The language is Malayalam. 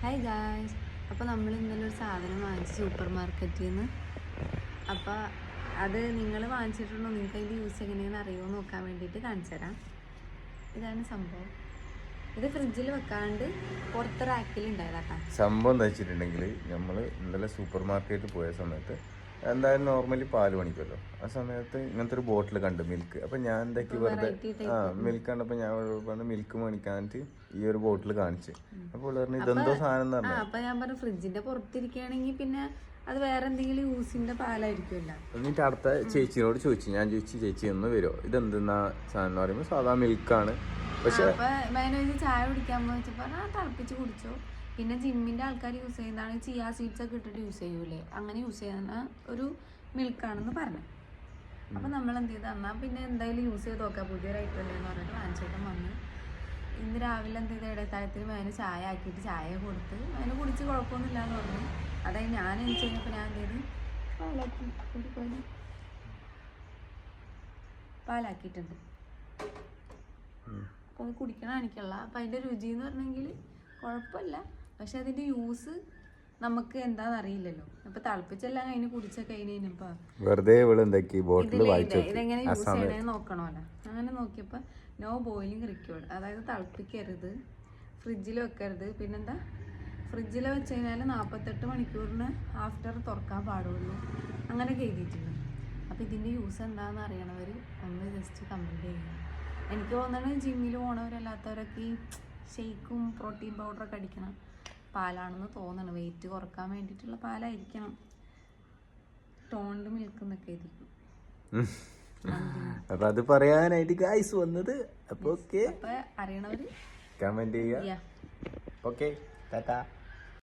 ഹായ് ഗായ്സ് അപ്പോൾ നമ്മൾ ഇന്നലെ ഒരു സാധനം വാങ്ങിച്ചു സൂപ്പർ മാർക്കറ്റിൽ നിന്ന് അപ്പോൾ അത് നിങ്ങൾ വാങ്ങിച്ചിട്ടുണ്ടോ? നിങ്ങൾക്ക് അതിന്റെ യൂസ് എങ്ങനെയാണെന്ന് അറിയുമോ നോക്കാൻ വേണ്ടിയിട്ട് കാണിച്ചു തരാം. ഇതാണ് സംഭവം. ഇത് ഫ്രിഡ്ജിൽ വെക്കാണ്ട് പുറത്ത് റാക്കിൽ ഉണ്ടായതാട്ടാ സംഭവം എന്താ വെച്ചിട്ടുണ്ടെങ്കിൽ നമ്മൾ ഇന്നലെ സൂപ്പർ മാർക്കറ്റിൽ പോയ സമയത്ത് എന്തായാലും നോർമലി പാൽ പണിക്കുമല്ലോ. ആ സമയത്ത് ഇങ്ങനത്തെ ഒരു ബോട്ടിൽ കണ്ട് മിൽക്ക് അപ്പൊ ഞാൻ എന്താക്കി വെറുതെ ആ മിൽക്ക് കണ്ടപ്പോ ഞാൻ പറഞ്ഞു മിൽക്ക് മേടിക്കാനായിട്ട് ഈ ഒരു ബോട്ടിൽ കാണിച്ച്. അപ്പൊ പറഞ്ഞു ഇതെന്തോ സാധനം പറഞ്ഞു. അപ്പോൾ ഞാൻ പറഞ്ഞു ഫ്രിഡ്ജിന്റെ പുറത്തിരിക്കുകയാണെങ്കിൽ പിന്നെ അത് വേറെ എന്തെങ്കിലും യൂസിന്റെ പാലായിരിക്കുമല്ലോ. എന്നിട്ട് അടുത്ത ചേച്ചിനോട് ചോദിച്ചു. ഞാൻ ചോദിച്ചു ചേച്ചി ഒന്ന് വരുമോ ഇതെന്തെന്നാ സാധനം എന്ന് പറയുമ്പോൾ സാധാ മിൽക്കാണ് പക്ഷെ അപ്പൊ ചായ കുടിക്കാൻ തിളപ്പിച്ച് കുടിച്ചോ. പിന്നെ ജിമ്മിന്റെ ആൾക്കാർ യൂസ് ചെയ്യുന്നതാണ് ചിയാ സീഡ്സ് ഒക്കെ ഇട്ടിട്ട് യൂസ് ചെയ്യൂലേ? അങ്ങനെ യൂസ് ചെയ്യുന്ന ഒരു മിൽക്കാണെന്ന് പറഞ്ഞു. അപ്പൊ നമ്മൾ എന്ത് ചെയ്ത്? തന്നാൽ പിന്നെ എന്തായാലും യൂസ് ചെയ്ത് നോക്കാം. പുതിയൊരു ഐറ്റം അല്ലേ എന്ന് പറഞ്ഞിട്ട് വാങ്ങിച്ചേട്ടൻ വന്ന്. ഇന്ന് രാവിലെ എന്ത് ചെയ്ത്? ഇടത്താഴത്തിന് മേന ചായ ആക്കിയിട്ട് ചായ കൊടുത്ത് അതിന് കുടിച്ച് കുഴപ്പമൊന്നുമില്ല എന്ന് പറഞ്ഞു. അതായത് ഞാൻ എനിക്ക് കഴിഞ്ഞപ്പോൾ ഞാൻ എന്ത് ചെയ്ത്? പാലാക്കി കൊല്ലം പാലാക്കിയിട്ടുണ്ട്. അപ്പോൾ അത് കുടിക്കണം എനിക്കുള്ള അപ്പം അതിന്റെ രുചി എന്ന് പറഞ്ഞെങ്കിൽ കുഴപ്പമില്ല. പക്ഷെ അതിന്റെ യൂസ് നമുക്ക് എന്താന്ന് അറിയില്ലല്ലോ അപ്പൊ തിളപ്പിച്ചെല്ലാം അതിന് കുടിച്ചൊക്കെ കഴിഞ്ഞപ്പോൾ വെറുതെ ഇതെങ്ങനെ യൂസ് ചെയ്യണേ നോക്കണമല്ലോ. അങ്ങനെ നോക്കിയപ്പോൾ നോ ബോയിലിംഗ് റിക്വേർഡ് അതായത് തിളപ്പിക്കരുത്. ഫ്രിഡ്ജിൽ വെക്കരുത്. പിന്നെന്താ? ഫ്രിഡ്ജിൽ വെച്ച് കഴിഞ്ഞാൽ നാൽപ്പത്തെട്ട് മണിക്കൂറിന് ആഫ്റ്റർ തുറക്കാൻ പാടുള്ളൂ. അങ്ങനെ എഴുതിയിട്ടുണ്ട്. അപ്പോൾ ഇതിന്റെ യൂസ് എന്താണെന്ന് അറിയണവർ ഒന്ന് ജസ്റ്റ് കമന്റ് ചെയ്യുക. എനിക്ക് തോന്നുന്നത് ജിമ്മിൽ പോണവരല്ലാത്തവരൊക്കെ ഈ ഷെയ്ക്കും പ്രോട്ടീൻ പൗഡറൊക്കെ അടിക്കണം. പാലാണെന്ന് തോന്നണം. വെയിറ്റ് കുറയ്ക്കാൻ വേണ്ടിയിട്ടുള്ള പാലായിരിക്കണം. ടോണ്ട് മിൽക്ക് എന്നൊക്കെ ആയിരിക്കും അപ്പൊ അത് പറയാനായിട്ട് ഗായ്സ് വന്നത്. അപ്പൊ ഓക്കെ അറിയണവര് കമന്റ് ചെയ്യാ ഓക്കെ ടാറ്റാ